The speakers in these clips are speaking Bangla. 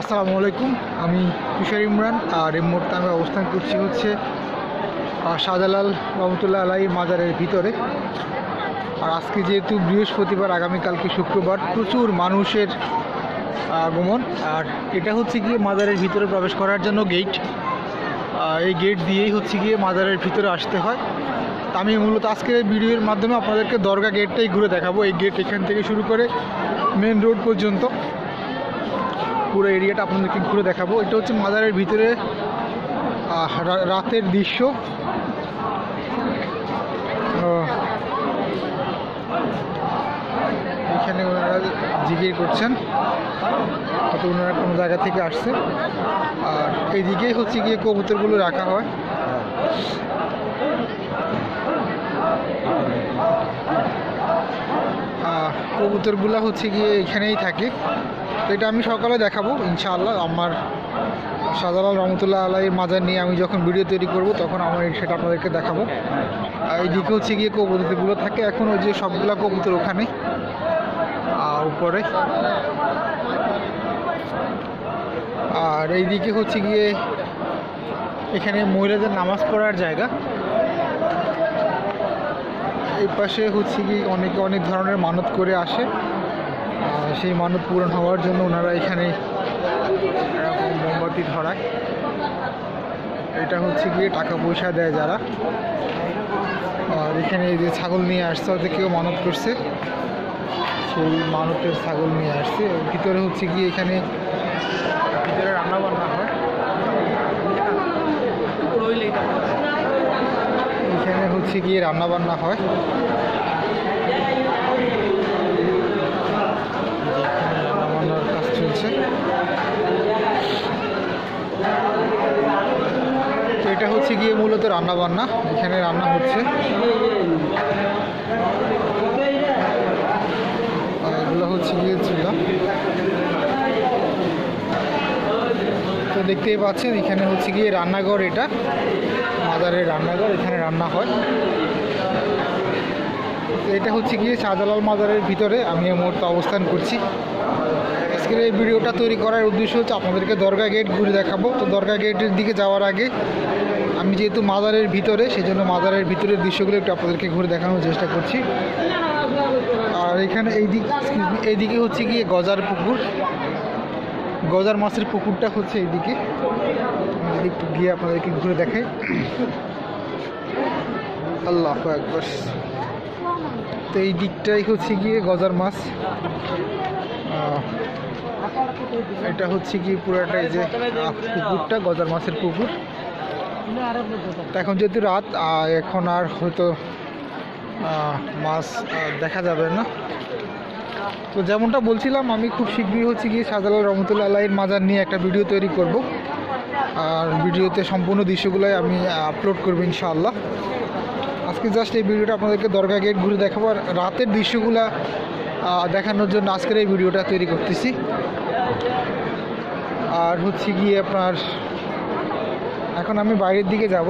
আসসালামু আলাইকুম, আমি তুষার ইমরান, আর এই মুহূর্তে আমি অবস্থান করছি হচ্ছে শাহজালাল রহমতুল্লাহ আলাই মাজারের ভিতরে। আর আজকে যেহেতু বৃহস্পতিবার, আগামীকালকে শুক্রবার, প্রচুর মানুষের আগমন। আর এটা হচ্ছে গিয়ে মাজারের ভিতরে প্রবেশ করার জন্য গেট এই গেট দিয়েই হচ্ছে গিয়ে মাজারের ভিতরে আসতে হয়। তা আমি মূলত আজকের ভিডিওর মাধ্যমে আপনাদেরকে দরগা গেটটাই ঘুরে দেখাবো। এই গেট এখান থেকে শুরু করে মেন রোড পর্যন্ত। পুরো এরিয়াটা আপনাদেরকে ঘুরে দেখাবো। এটা হচ্ছে মাজারের ভিতরে রাতের দৃশ্য। এখানে ওনারা জিগির করছেন। হয়তো ওনারা কোনো জায়গা থেকে আসছে। আর এইদিকেই হচ্ছে গিয়ে কবুতরগুলো রাখা হয়। কবুতরগুলো হচ্ছে গিয়ে এখানেই থাকে। তো এটা আমি সকালে দেখাবো, ইনশাআল্লাহ। আমার শাহজালাল রহমতুল্লাহ আলাই মাজার নিয়ে আমি যখন ভিডিও তৈরি করব, তখন আমার সেটা আপনাদেরকে দেখাবো। আর এইদিকে হচ্ছে গিয়ে কবুতরগুলো থাকে, এখন ওই যে সবগুলো কবুতর ওখানে। আর উপরে। আর এইদিকে হচ্ছে গিয়ে এখানে মহিলাদের নামাজ পড়ার জায়গা। এই পাশে হচ্ছে কি অনেকে অনেক ধরনের মানত করে আসে। সেই মানত পূরণ হওয়ার জন্য ওনারা এখানে এরকম মোমবাতি ধরায়। এটা হচ্ছে গিয়ে টাকা পয়সা দেয় যারা। আর এখানে এই যে ছাগল নিয়ে আসছে হয়তো কেউ মানত করছে। সেই মানতের ছাগল নিয়ে আসছে। ভিতরে হচ্ছে গিয়ে এখানে ভিতরে রান্না বান্না হয়। এখানে হচ্ছে গিয়ে রান্না বান্না হয় রান্না বান্নার চলছে তো এটা হচ্ছে গিয়ে মূলত রান্না বান্না এখানে রান্না হচ্ছে। এগুলো হচ্ছে গিয়ে চুলা তো দেখতেই পাচ্ছেন, এখানে হচ্ছে গিয়ে রান্নাঘর এটা। মাদারের রান্নাঘর, এখানে রান্না হয়। এটা হচ্ছে গিয়ে শাহজালাল মাজারের ভিতরে, আমি এই মুহূর্তে অবস্থান করছি। আজকের এই ভিডিওটা তৈরি করার উদ্দেশ্য হচ্ছে আপনাদেরকে দরগা গেট ঘুরে দেখাবো। তো দরগা গেটের দিকে যাওয়ার আগে আমি যেহেতু মাজারের ভিতরে সেই জন্য মাজারের ভিতরের দৃশ্যগুলো একটু আপনাদেরকে ঘুরে দেখানোর চেষ্টা করছি। আর এখানে এই দিক এইদিকে হচ্ছে গিয়ে গজার পুকুর। গজার মাছের পুকুরটা হচ্ছে এইদিকে। যদি একটু গিয়ে আপনাদেরকে ঘুরে দেখাই। আল্লাহ একবার তো এই দিকটাই হচ্ছে গিয়ে গজার মাছ। এটা হচ্ছে কি পুরোটা এই যে পুকুরটা, গজার মাছের পুকুর। এখন যেহেতু রাত এখন আর হয়তো মাছ দেখা যাবে না। তো যেমনটা বলছিলাম, আমি খুব শীঘ্রই হচ্ছে গিয়ে শাহজালাল রহমতুল্লাহ আল্লাহের মাজার নিয়ে একটা ভিডিও তৈরি করব। আর ভিডিওতে সম্পূর্ণ দৃশ্যগুলোই আমি আপলোড করব ইনশাআল্লাহ। আজকে জাস্ট এই ভিডিওটা আপনাদেরকে দরগা গেট ঘুরে দেখাবো। আর রাতের দৃশ্যগুলা দেখানোর জন্য আজকের এই ভিডিওটা তৈরি করতেছি। আর হচ্ছে গিয়ে আপনার, এখন আমি বাইরের দিকে যাব।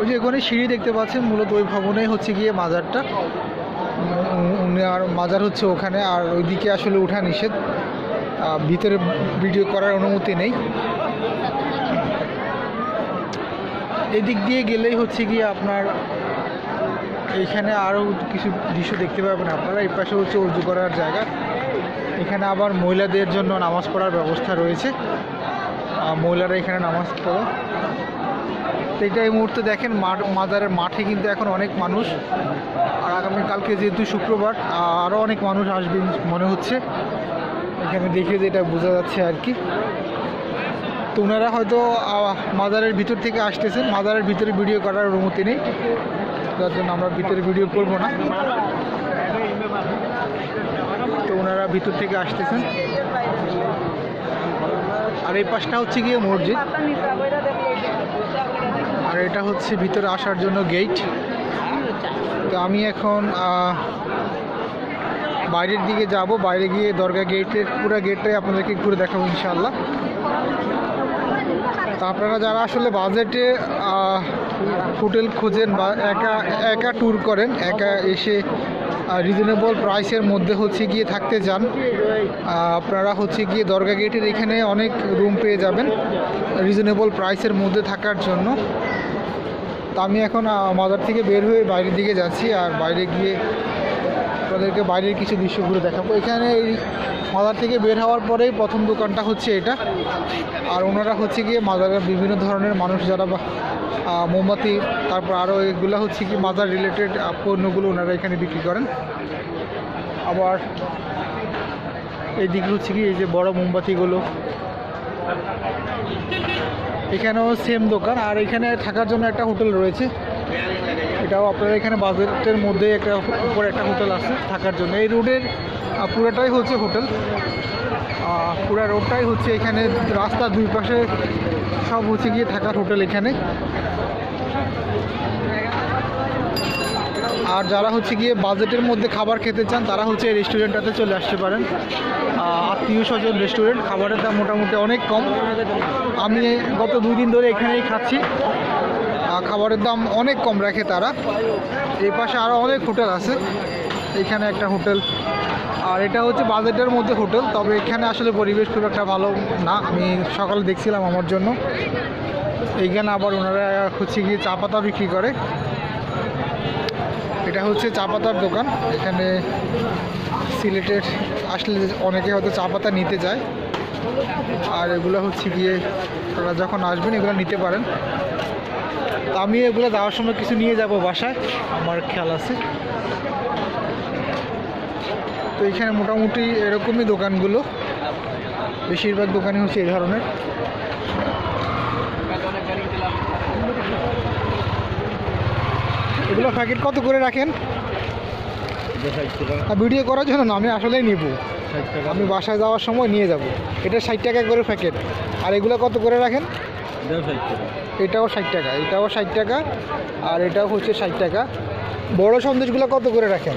ওই যে ওখানে সিঁড়ি দেখতে পাচ্ছেন, মূলত ওই ভবনেই হচ্ছে গিয়ে মাজারটা। আর মাজার হচ্ছে ওখানে, আর ওইদিকে আসলে ওঠা নিষেধ। ভিতরে ভিডিও করার অনুমতি নেই। এদিক দিয়ে গেলেই হচ্ছে গিয়ে আপনার, এইখানে আরও কিছু দৃশ্য দেখতে পাবেন আপনারা। এই পাশে হচ্ছে উজু করার জায়গা। এখানে আবার মহিলাদের জন্য নামাজ পড়ার ব্যবস্থা রয়েছে। মহিলারা এখানে নামাজ পড়ে। তো এটা এই মুহূর্তে দেখেন মাজারের মাঠে কিন্তু এখন অনেক মানুষ। আর আগামীকালকে যেহেতু শুক্রবার আরও অনেক মানুষ আসবেন মনে হচ্ছে। এখানে দেখে যেটা বোঝা যাচ্ছে আর কি। তো ওনারা হয়তো মাজারের ভিতর থেকে আসতেছেন। মাজারের ভিতরে ভিডিও করার অনুমতি নেই। যার জন্য আমরা ভিতরে ভিডিও করব না। তো ওনারা ভিতর থেকে আসতেছেন। আর এই পাশটা হচ্ছে গিয়ে মসজিদ। আর এটা হচ্ছে ভিতরে আসার জন্য গেট তো আমি এখন বাইরের দিকে যাব। বাইরে গিয়ে দরগা গেটের পুরো গেটটাই আপনাদেরকে ঘুরে দেখাবো ইনশাআল্লাহ। তা আপনারা যারা আসলে বাজেটে হোটেল খোঁজেন বা একা একা ট্যুর করেন, একা এসে রিজনেবল প্রাইসের মধ্যে হচ্ছে গিয়ে থাকতে চান। আপনারা হচ্ছে গিয়ে দরগা গেটের এখানে অনেক রুম পেয়ে যাবেন রিজনেবল প্রাইসের মধ্যে থাকার জন্য। তা আমি এখন মাজার থেকে বের হয়ে বাইরের দিকে যাচ্ছি আর বাইরে গিয়ে আপনাদেরকে বাইরের কিছু দৃশ্য ঘুরে দেখাবো। এখানে এই মাজার থেকে বের হওয়ার পরেই প্রথম দোকানটা হচ্ছে এটা। আর ওনারা হচ্ছে গিয়ে মাজারের বিভিন্ন ধরনের মানুষ যারা মোমবাতি, তারপর আরও এগুলো হচ্ছে কি মাজার রিলেটেড পণ্যগুলো ওনারা এখানে বিক্রি করেন। আবার এইদিকে হচ্ছে কি এই যে বড় মোমবাতিগুলো। এখানেও সেম দোকান, আর এখানে থাকার জন্য একটা হোটেল রয়েছে। এটাও আপনার এখানে বাজেটের মধ্যে একটা উপরে একটা হোটেল আছে থাকার জন্য। এই রোডের পুরোটাই হচ্ছে হোটেল। পুরো রোডটাই হচ্ছে এখানে রাস্তার দুই পাশে সব হচ্ছে গিয়ে থাকার হোটেল এখানে। আর যারা হচ্ছে গিয়ে বাজেটের মধ্যে খাবার খেতে চান, তারা হচ্ছে এই রেস্টুরেন্টটাতে চলে আসতে পারেন। আত্মীয় স্বজন রেস্টুরেন্ট, খাবারের দাম মোটামুটি অনেক কম। আমি গত দুই দিন ধরে এখানেই খাচ্ছি। খাবারের দাম অনেক কম রাখে তারা। এই পাশে আরও অনেক হোটেল আছে। এখানে একটা হোটেল। আর এটা হচ্ছে বাজেটের মধ্যে হোটেল, তবে এখানে আসলে পরিবেশ খুব একটা ভালো না। আমি সকালে দেখছিলাম আমার জন্য। এইখানে আবার ওনারা হচ্ছে গিয়ে চা পাতা বিক্রি করে। এটা হচ্ছে চা পাতার দোকান। এখানে সিলেটের আসলে অনেকে হয়তো চা পাতা নিতে যায়। আর এগুলো হচ্ছে গিয়ে আপনারা যখন আসবেন, এগুলো নিতে পারেন। আমি এগুলো যাওয়ার সময় কিছু নিয়ে যাব বাসায়, আমার খেয়াল আছে। তো এখানে মোটামুটি এরকমই দোকানগুলো। বেশিরভাগ দোকানই হচ্ছে এই ধরনের। এগুলো প্যাকেট কত করে রাখেন? ভিডিও করার জন্য না আমি আসলেই নিব। আমি বাসায় যাওয়ার সময় নিয়ে যাব। এটা ষাট টাকা করে প্যাকেট। আর এগুলো কত করে রাখেন? এটাও ষাট টাকা। এটাও ষাট টাকা আর এটাও হচ্ছে ষাট টাকা। বড় সন্দেশগুলো কত করে রাখেন?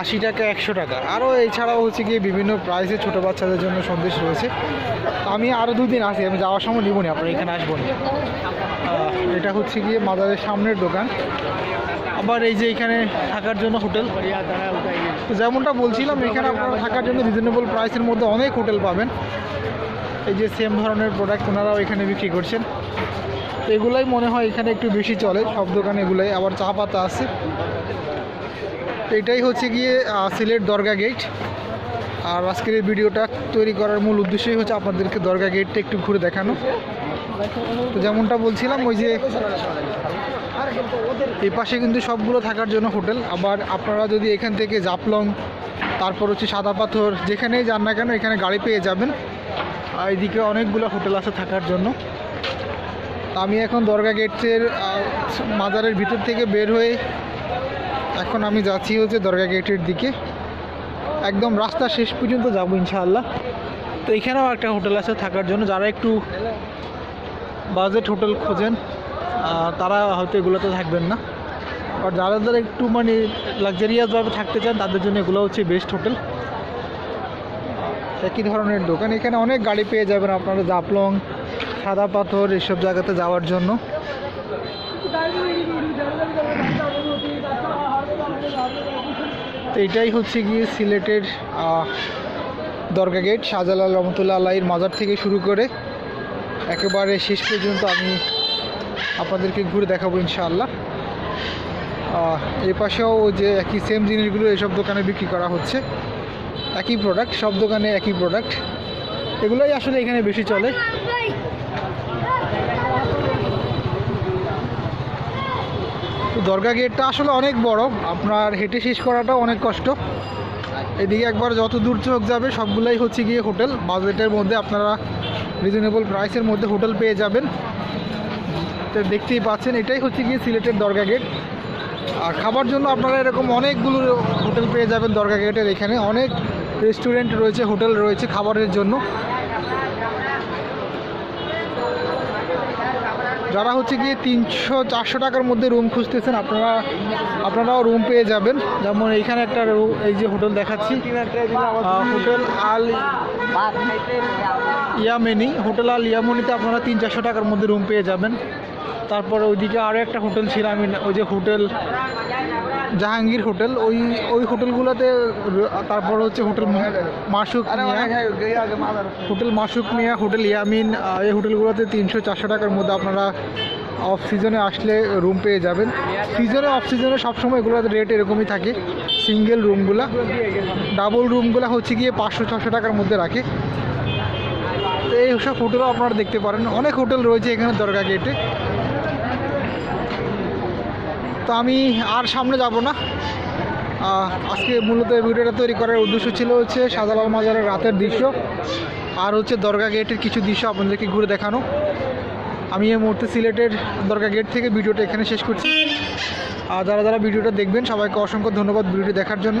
আশি টাকা, একশো টাকা। আরও এছাড়াও হচ্ছে গিয়ে বিভিন্ন প্রাইসে ছোটো বাচ্চাদের জন্য সন্দেশ রয়েছে। আমি আরও দুদিন আসি, আমি যাওয়ার সময় নিব না, আপনার এখানে আসব না। এটা হচ্ছে গিয়ে মাদারের সামনের দোকান। আবার এই যে এখানে থাকার জন্য হোটেল। যেমনটা বলছিলাম, এখানে আপনারা থাকার জন্য রিজনেবল প্রাইসের মধ্যে অনেক হোটেল পাবেন। এই যে সেম ধরনের প্রোডাক্ট ওনারাও এখানে বিক্রি করছেন। এগুলাই মনে হয় এখানে একটু বেশি চলে, সব দোকানে এগুলাই। আবার চা পাতা আছে। এটাই হচ্ছে গিয়ে সিলেট দরগা গেট আর আজকের এই ভিডিওটা তৈরি করার মূল উদ্দেশ্যই হচ্ছে আপনাদেরকে দরগা গেটটা একটু ঘুরে দেখানো। তো যেমনটা বলছিলাম, ওই যে এই পাশে কিন্তু সবগুলো থাকার জন্য হোটেল। আবার আপনারা যদি এখান থেকে জাপলং তারপর হচ্ছে সাদা পাথর, যেখানেই যান না কেন এখানে গাড়ি পেয়ে যাবেন। আর এইদিকে অনেকগুলো হোটেল আছে থাকার জন্য। আমি এখন দরগা গেটের মাজারের ভিতর থেকে বের হয়ে এখন আমি যাচ্ছি হচ্ছে দরগা গেটের দিকে। একদম রাস্তা শেষ পর্যন্ত যাব ইনশাআল্লাহ। তো এখানেও একটা হোটেল আছে থাকার জন্য। যারা একটু বাজেট হোটেল খোঁজেন তারা হয়তো এগুলোতে থাকবেন না। আর যারা যারা একটু মানে লাক্সারিয়াসভাবে থাকতে চান, তাদের জন্য এগুলো হচ্ছে বেস্ট হোটেল। একই ধরনের দোকান। এখানে অনেক গাড়ি পেয়ে যাবেন আপনারা জাপলং সাদা পাথর এসব জায়গাতে যাওয়ার জন্য। তো এটাই হচ্ছে গিয়ে সিলেটের দরগা গেট, শাহজালাল রহমতুল্লাহ আল্লাহির মাজার থেকে শুরু করে একেবারে শেষ পর্যন্ত আমি আপনাদেরকে ঘুরে দেখাবো ইনশাআল্লাহ। এই পাশেও যে একই সেম জিনিসগুলো এসব দোকানে বিক্রি করা হচ্ছে। একই প্রোডাক্ট সব দোকানে একই প্রোডাক্ট এগুলোই আসলে এখানে বেশি চলে। দরগা গেটটা আসলে অনেক বড়। আপনার হেঁটে শেষ করাটাও অনেক কষ্ট। এদিকে একবার যত দূর চোখ যাবে, সবগুলাই হচ্ছে গিয়ে হোটেল। বাজেটের মধ্যে আপনারা রিজনেবল প্রাইসের মধ্যে হোটেল পেয়ে যাবেন। তো দেখতেই পাচ্ছেন, এটাই হচ্ছে গিয়ে সিলেটের দরগা গেট। আর খাবার জন্য আপনারা এরকম অনেকগুলো হোটেল পেয়ে যাবেন দরগা গেটের এখানে। অনেক রেস্টুরেন্ট রয়েছে, হোটেল রয়েছে খাবারের জন্য। যারা হচ্ছে গিয়ে তিনশো, চারশো টাকার মধ্যে রুম খুঁজতেছেন, আপনারা, আপনারাও রুম পেয়ে যাবেন। যেমন এইখানে একটা এই যে হোটেল দেখাচ্ছি। Hotel Al Yemeni. Hotel Al ইয়ামনিতে আপনারা তিন, চারশো টাকার মধ্যে রুম পেয়ে যাবেন। তারপর ওইদিকে আরও একটা হোটেল ছিল, আমি ওই যে হোটেল জাহাঙ্গীর হোটেল ওই ওই হোটেলগুলোতে তারপর হচ্ছে hotel Masuk Miah. Hotel Masuk Miah hotel Yamin এই হোটেলগুলোতে তিনশো চারশো টাকার মধ্যে আপনারা অফ সিজনে আসলে রুম পেয়ে যাবেন। সিজনে অফ সিজনে সবসময় এগুলোতে রেট এরকমই থাকে সিঙ্গেল রুমগুলা ডাবল রুমগুলো হচ্ছে গিয়ে পাঁচশো ছশো টাকার মধ্যে রাখে। তো এই সব হোটেলও আপনারা দেখতে পারেন। অনেক হোটেল রয়েছে এখানে দরগা গেটে তো আমি আর সামনে যাব না। আজকে মূলত ভিডিওটা তৈরি করার উদ্দেশ্য ছিল হচ্ছে সাদালাল মাজারের রাতের দৃশ্য আর হচ্ছে দরগা গেটের কিছু দৃশ্য আপনাদেরকে ঘুরে দেখানো। আমি এই মুহূর্তে সিলেটের দরগা গেট থেকে ভিডিওটা এখানে শেষ করছি। আর যারা যারা ভিডিওটা দেখবেন, সবাইকে অসংখ্য ধন্যবাদ ভিডিওটি দেখার জন্য।